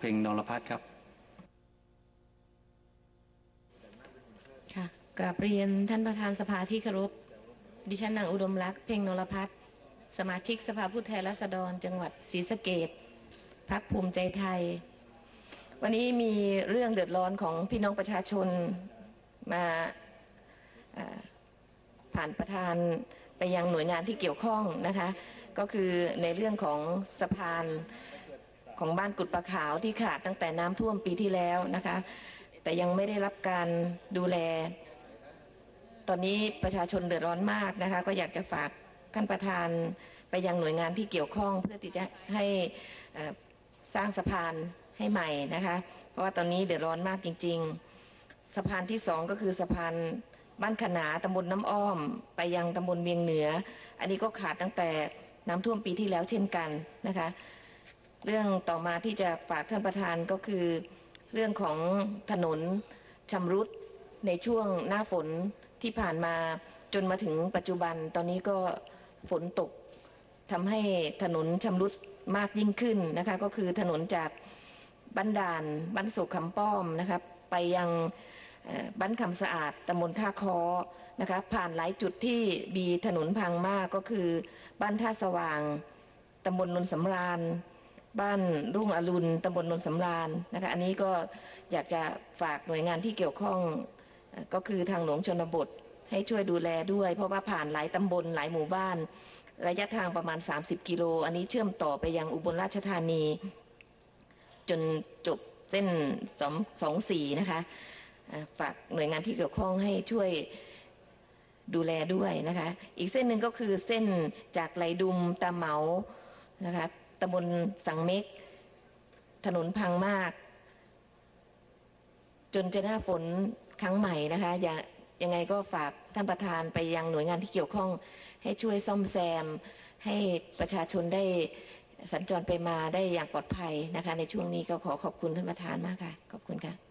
เพ่งนรพัฒน์ครับค่ะกราบเรียนท่านประธานสภาที่เคารพดิฉันนางอุดมรักษ์เพ่งนรพัฒน์สมาชิกสภาผู้แทนราษฎร จังหวัดศรีสะเกดพักภูมิใจไทย วันนี้มีเรื่องเดือดร้อนของพี่น้องประชาชนมาผ่านประธานไปยังหน่วยงานที่เกี่ยวข้องนะคะ ก็คือในเรื่องของสะพาน ของบ้านกุดปะขาวที่ขาดตั้งแต่น้ำท่วมปีที่แล้วนะคะ แต่ยังไม่ได้รับการดูแล ตอนนี้ประชาชนเดือดร้อนมากนะคะ ก็อยากจะฝากท่านประธานไปยังหน่วยงานที่เกี่ยวข้องเพื่อที่จะให้สร้างสะพานให้ใหม่นะคะ เพราะว่าตอนนี้เดือดร้อนมากจริง ๆ สะพานที่สองก็คือสะพานบ้านขนาตำบลน้ำอ้อม ไปยังตำบลเวียงเหนือ อันนี้ก็ขาดตั้งแต่น้ำท่วมปีที่แล้วเช่นกันนะคะ เรื่องต่อมาที่จะฝากท่านประธานก็คือ เรื่องของถนนชำรุดในช่วงหน้าฝนที่ผ่านมาจนมาถึงปัจจุบันตอนนี้ก็ฝนตกทำให้ถนนชำรุดมากยิ่งขึ้นนะคะ ก็คือถนนจากบ้านด่านบ้านโศกคำป้อมนะครับไปยังบ้านคำสะอาดตำบลท่าคอนะคะผ่านหลายจุดที่มีถนนพังมากก็คือ บ้านท่าสว่างตำบลนนสำราญ บ้านรุ่งอรุณตำบลนนสำราญนะคะอันนี้ก็อยากจะฝากหน่วยงานที่เกี่ยวข้องก็คือทางหลวงชนบทให้ช่วยดูแลด้วย เพราะว่าผ่านหลายตำบลหลายหมู่บ้าน ระยะทางประมาณ 30 กิโล อันนี้เชื่อมต่อไปยังอุบลราชธานี จนจบเส้นสองสองสี่นะคะฝากหน่วยงานที่เกี่ยวข้องให้ช่วยดูแลด้วยนะคะ อีกเส้นหนึ่งก็คือเส้นจากไหลดุมตาเหมานะคะ ตำบลสังเม็ก ถนนพังมาก จนจะหน้าฝนครั้งใหม่นะคะอย่ายังไงก็ฝากท่านประธานไปยังหน่วยงานที่เกี่ยวข้อง ให้ช่วยซ่อมแซม ให้ประชาชนได้สัญจรไปมาได้อย่างปลอดภัยนะคะ ในช่วงนี้ก็ขอขอบคุณท่านประธานมากค่ะ ขอบคุณค่ะ